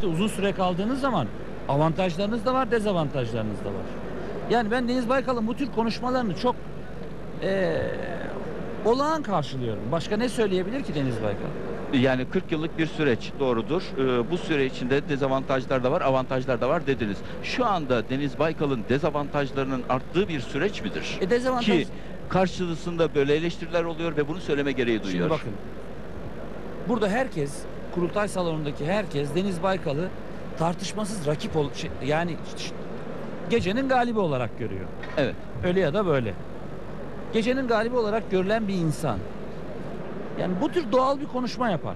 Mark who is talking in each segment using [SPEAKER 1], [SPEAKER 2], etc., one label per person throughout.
[SPEAKER 1] parti uzun süre kaldığınız zaman avantajlarınız da var, dezavantajlarınız da var. Yani ben Deniz Baykal'ın bu tür konuşmalarını çok eee olağan karşılıyorum. Başka ne söyleyebilir ki Deniz Baykal?
[SPEAKER 2] Yani 40 yıllık bir süreç doğrudur. Ee, bu süre içinde dezavantajlar da var, avantajlar da var dediniz. Şu anda Deniz Baykal'ın dezavantajlarının arttığı bir süreç midir?
[SPEAKER 1] E dezavantaj...
[SPEAKER 2] Ki karşısında böyle eleştiriler oluyor ve bunu söyleme gereği duyuyor.
[SPEAKER 1] Şimdi bakın. Burada herkes, kurultay salonundaki herkes Deniz Baykal'ı tartışmasız rakip ol şey, yani gecenin galibi olarak görüyor.
[SPEAKER 2] Evet.
[SPEAKER 1] Öyle ya da böyle. Gecenin galibi olarak görülen bir insan. Yani bu tür doğal bir konuşma yapar.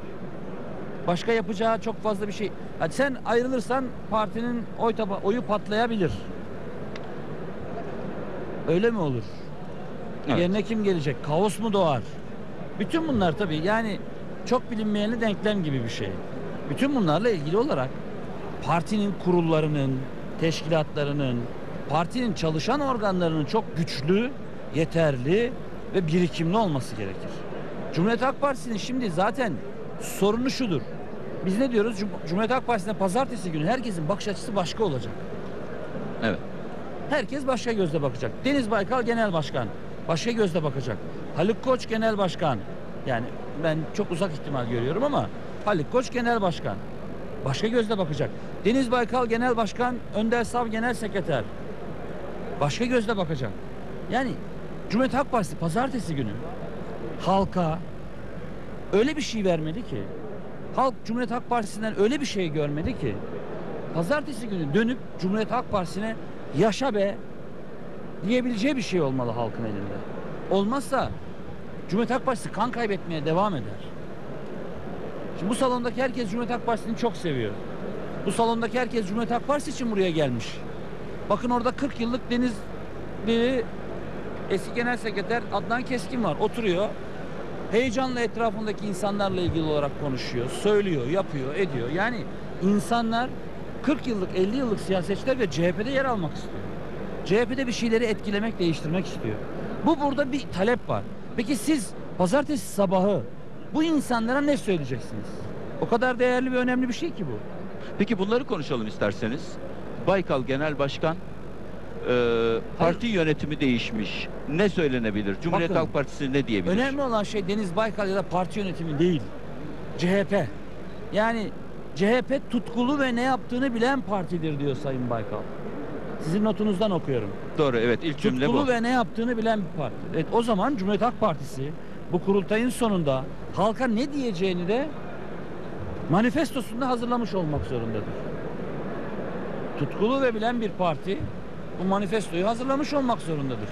[SPEAKER 1] Başka yapacağı çok fazla bir şey. Hadi sen ayrılırsan partinin oy taba oyu patlayabilir. Öyle mi olur?
[SPEAKER 2] Evet.
[SPEAKER 1] Yerine kim gelecek? Kaos mu doğar? Bütün bunlar tabii yani çok bilinmeyeni denklem gibi bir şey. Bütün bunlarla ilgili olarak partinin kurullarının, teşkilatlarının, partinin çalışan organlarının çok güçlü, yeterli ve birikimli olması gerekir. Cumhuriyet Halk Partisi'nin şimdi zaten sorunu şudur. Biz ne diyoruz? Cum- Cumhuriyet Halk Partisi'ne pazartesi günü herkesin bakış açısı başka olacak.
[SPEAKER 2] Evet.
[SPEAKER 1] Herkes başka gözle bakacak. Deniz Baykal Genel Başkan başka gözle bakacak. Haluk Koç Genel Başkan. Yani ben çok uzak ihtimal görüyorum ama Haluk Koç Genel Başkan. Başka gözle bakacak. Deniz Baykal Genel Başkan, Önder Sav Genel Sekreter. Başka gözle bakacak. Yani Cumhuriyet Halk Partisi pazartesi günü halka öyle bir şey vermedi ki halk Cumhuriyet Halk Partisi'nden öyle bir şey görmedi ki pazartesi günü dönüp Cumhuriyet Halk Partisi'ne yaşa be diyebileceği bir şey olmalı halkın elinde. Olmazsa Cumhuriyet Halk Partisi kan kaybetmeye devam eder. Şimdi bu salondaki herkes Cumhuriyet Halk Partisi'ni çok seviyor. Bu salondaki herkes Cumhuriyet Halk Partisi için buraya gelmiş. Bakın orada 40 yıllık Denizli eski genel sekreter Adnan Keskin var. Oturuyor. Heyecanla etrafındaki insanlarla ilgili olarak konuşuyor, söylüyor, yapıyor, ediyor. Yani insanlar 40 yıllık, 50 yıllık siyasetçiler ve CHP'de yer almak istiyor. CHP'de bir şeyleri etkilemek, değiştirmek istiyor. Bu burada bir talep var. Peki siz pazartesi sabahı bu insanlara ne söyleyeceksiniz? O kadar değerli ve önemli bir şey ki bu.
[SPEAKER 2] Peki bunları konuşalım isterseniz. Baykal Genel Başkan e, parti yönetimi değişmiş. Ne söylenebilir? Cumhuriyet
[SPEAKER 1] Bakın,
[SPEAKER 2] Halk Partisi ne diyebilir?
[SPEAKER 1] Önemli olan şey Deniz Baykal ya da parti yönetimi değil. CHP. Yani CHP tutkulu ve ne yaptığını bilen partidir diyor Sayın Baykal. Sizin notunuzdan okuyorum.
[SPEAKER 2] Doğru evet ilk cümle
[SPEAKER 1] Tutkulu
[SPEAKER 2] bu.
[SPEAKER 1] ve ne yaptığını bilen bir parti. Evet, o zaman Cumhuriyet Halk Partisi bu kurultayın sonunda halka ne diyeceğini de manifestosunda hazırlamış olmak zorundadır. Tutkulu ve bilen bir parti bu manifestoyu hazırlamış olmak zorundadır.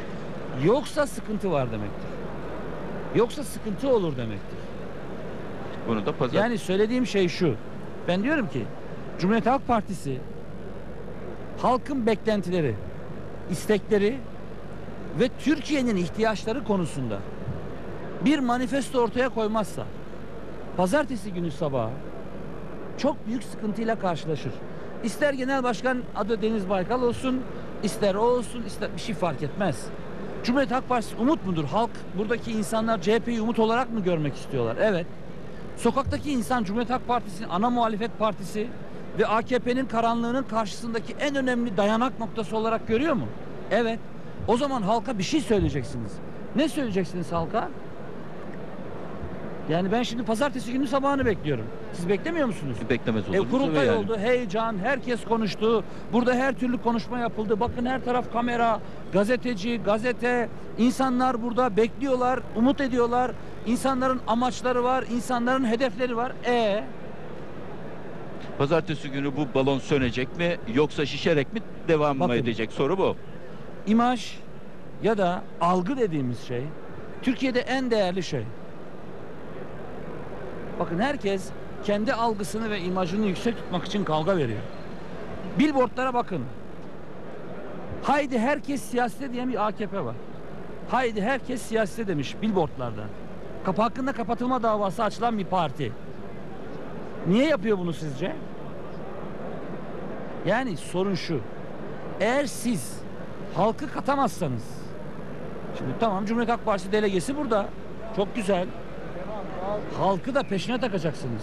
[SPEAKER 1] Yoksa sıkıntı var demektir. Yoksa sıkıntı olur demektir.
[SPEAKER 2] Bunu da pazar.
[SPEAKER 1] Yani söylediğim şey şu. Ben diyorum ki Cumhuriyet Halk Partisi halkın beklentileri, istekleri ve Türkiye'nin ihtiyaçları konusunda bir manifesto ortaya koymazsa pazartesi günü sabahı çok büyük sıkıntıyla karşılaşır. İster genel başkan adı Deniz Baykal olsun, ister o olsun, ister bir şey fark etmez. Cumhuriyet Halk Partisi umut mudur? Halk buradaki insanlar CHP'yi umut olarak mı görmek istiyorlar? Evet. Sokaktaki insan Cumhuriyet Halk Partisi'nin ana muhalefet partisi ve AKP'nin karanlığının karşısındaki en önemli dayanak noktası olarak görüyor mu? Evet. O zaman halka bir şey söyleyeceksiniz. Ne söyleyeceksiniz halka? Yani ben şimdi pazartesi günü sabahını bekliyorum. Siz beklemiyor musunuz?
[SPEAKER 2] Beklemez olur
[SPEAKER 1] E, kurultay
[SPEAKER 2] Yani.
[SPEAKER 1] oldu, heyecan, herkes konuştu. Burada her türlü konuşma yapıldı. Bakın her taraf kamera, gazeteci, gazete. İnsanlar burada bekliyorlar, umut ediyorlar. İnsanların amaçları var, insanların hedefleri var. E
[SPEAKER 2] Pazartesi günü bu balon sönecek mi yoksa şişerek mi devam mı edecek soru bu.
[SPEAKER 1] imaj ya da algı dediğimiz şey Türkiye'de en değerli şey. Bakın herkes kendi algısını ve imajını yüksek tutmak için kavga veriyor. Billboardlara bakın. Haydi herkes siyasete diyen bir AKP var. Haydi herkes siyasete demiş billboardlarda. Kapı hakkında kapatılma davası açılan bir parti. Niye yapıyor bunu sizce? Yani sorun şu. Eğer siz halkı katamazsanız şimdi tamam Cumhuriyet Halk Partisi delegesi burada. Çok güzel. Halkı da peşine takacaksınız.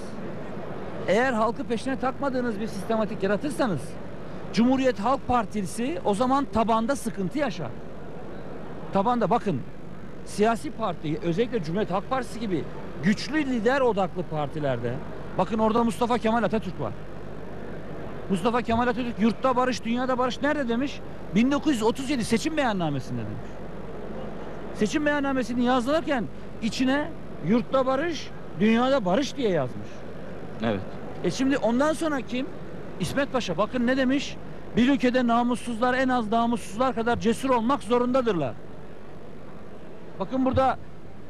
[SPEAKER 1] Eğer halkı peşine takmadığınız bir sistematik yaratırsanız Cumhuriyet Halk Partisi o zaman tabanda sıkıntı yaşar. Tabanda bakın siyasi parti özellikle Cumhuriyet Halk Partisi gibi güçlü lider odaklı partilerde bakın orada Mustafa Kemal Atatürk var. Mustafa Kemal Atatürk yurtta barış, dünyada barış nerede demiş? 1937 seçim beyannamesinde demiş. Seçim beyannamesini yazılırken içine yurtta barış, dünyada barış diye yazmış.
[SPEAKER 2] Evet.
[SPEAKER 1] E şimdi ondan sonra kim? İsmet Paşa bakın ne demiş? Bir ülkede namussuzlar en az namussuzlar kadar cesur olmak zorundadırlar. Bakın burada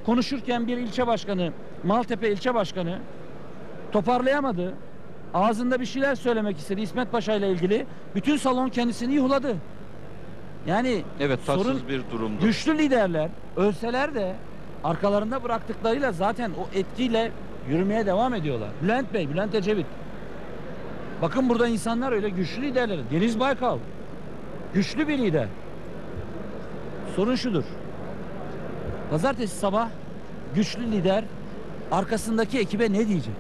[SPEAKER 1] konuşurken bir ilçe başkanı, Maltepe ilçe başkanı toparlayamadı. Ağzında bir şeyler söylemek istedi İsmet Paşa ile ilgili. Bütün salon kendisini yuhladı. Yani
[SPEAKER 2] Evet tatsız
[SPEAKER 1] sorun
[SPEAKER 2] bir durumdu.
[SPEAKER 1] güçlü liderler ölseler de arkalarında bıraktıklarıyla zaten o etkiyle yürümeye devam ediyorlar. Bülent Bey, Bülent Ecevit. Bakın burada insanlar öyle güçlü liderler. Deniz Baykal. Güçlü bir lider. Sorun şudur. Pazartesi sabah güçlü lider arkasındaki ekibe ne diyecek?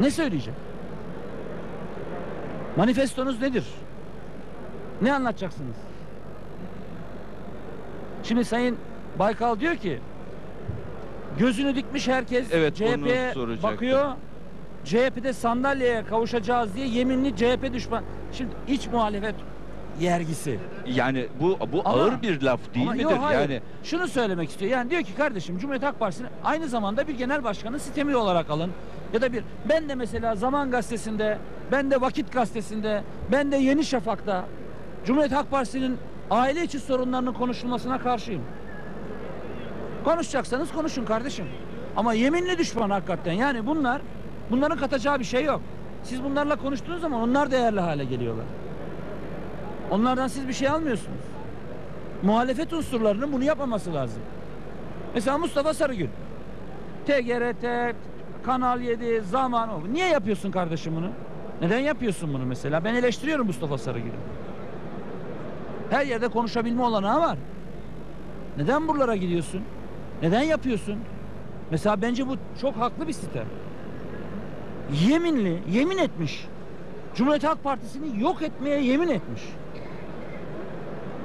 [SPEAKER 1] Ne söyleyecek? Manifestonuz nedir? Ne anlatacaksınız? Şimdi Sayın Baykal diyor ki gözünü dikmiş herkes
[SPEAKER 2] Evet,
[SPEAKER 1] CHP'ye bakıyor. CHP'de sandalyeye kavuşacağız diye yeminli CHP düşman. Şimdi iç muhalefet yergisi.
[SPEAKER 2] Yani bu bu
[SPEAKER 1] Ama-
[SPEAKER 2] ağır bir laf değil midir?
[SPEAKER 1] yok, hayır.
[SPEAKER 2] Yani
[SPEAKER 1] Şunu söylemek istiyor. Yani diyor ki kardeşim Cumhuriyet Halk Partisi'nin aynı zamanda bir genel başkanı sistemi olarak alın. Ya da bir ben de mesela Zaman Gazetesi'nde, ben de Vakit Gazetesi'nde, ben de Yeni Şafak'ta Cumhuriyet Halk Partisi'nin aile içi sorunlarının konuşulmasına karşıyım. Konuşacaksanız konuşun kardeşim. Ama yeminli düşman hakikaten. Yani bunlar bunların katacağı bir şey yok. Siz bunlarla konuştuğunuz zaman onlar değerli hale geliyorlar. Onlardan siz bir şey almıyorsunuz. Muhalefet unsurlarının bunu yapmaması lazım. Mesela Mustafa Sarıgül. TGRT, Kanal 7, Zaman. Niye yapıyorsun kardeşim bunu? Neden yapıyorsun bunu mesela? Ben eleştiriyorum Mustafa Sarıgül'ü. Her yerde konuşabilme olanağı var. Neden buralara gidiyorsun? Neden yapıyorsun? Mesela bence bu çok haklı bir sistem. Yeminli, yemin etmiş. Cumhuriyet Halk Partisi'ni yok etmeye yemin etmiş.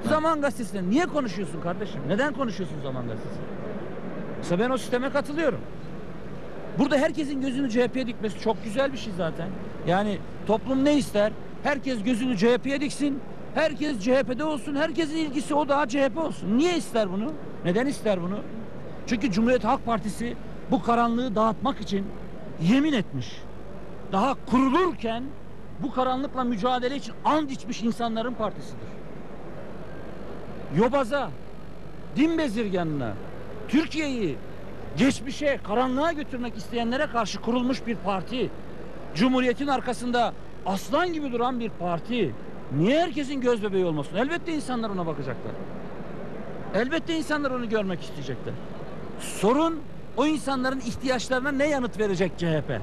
[SPEAKER 1] Zaman Gazetesi'nde niye konuşuyorsun kardeşim? Neden konuşuyorsun Zaman Gazetesi'nde? Mesela ben o sisteme katılıyorum. Burada herkesin gözünü CHP'ye dikmesi çok güzel bir şey zaten. Yani toplum ne ister? Herkes gözünü CHP'ye diksin. Herkes CHP'de olsun. Herkesin ilgisi o daha CHP olsun. Niye ister bunu? Neden ister bunu? Çünkü Cumhuriyet Halk Partisi bu karanlığı dağıtmak için yemin etmiş. Daha kurulurken bu karanlıkla mücadele için and içmiş insanların partisidir. Yobaza, din bezirganına, Türkiye'yi geçmişe, karanlığa götürmek isteyenlere karşı kurulmuş bir parti. Cumhuriyetin arkasında aslan gibi duran bir parti. Niye herkesin göz bebeği olmasın? Elbette insanlar ona bakacaklar. Elbette insanlar onu görmek isteyecekler. Sorun o insanların ihtiyaçlarına ne yanıt verecek CHP?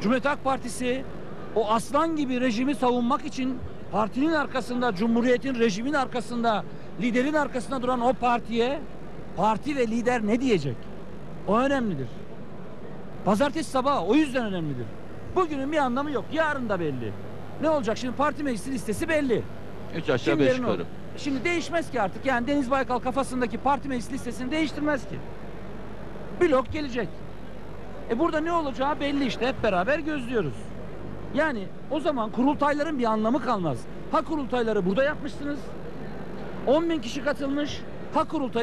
[SPEAKER 1] Cumhuriyet Halk Partisi o aslan gibi rejimi savunmak için partinin arkasında, cumhuriyetin rejimin arkasında, liderin arkasında duran o partiye parti ve lider ne diyecek? O önemlidir. Pazartesi sabahı o yüzden önemlidir. Bugünün bir anlamı yok. Yarın da belli. Ne olacak şimdi parti meclisi listesi belli.
[SPEAKER 2] üç aşağı beş
[SPEAKER 1] Kimlerin
[SPEAKER 2] yukarı.
[SPEAKER 1] Şimdi değişmez ki artık. Yani Deniz Baykal kafasındaki parti meclis listesini değiştirmez ki. Blok gelecek. E burada ne olacağı belli işte. Hep beraber gözlüyoruz. Yani o zaman kurultayların bir anlamı kalmaz. Ha kurultayları burada yapmışsınız. 10 bin kişi katılmış. Ha kurultay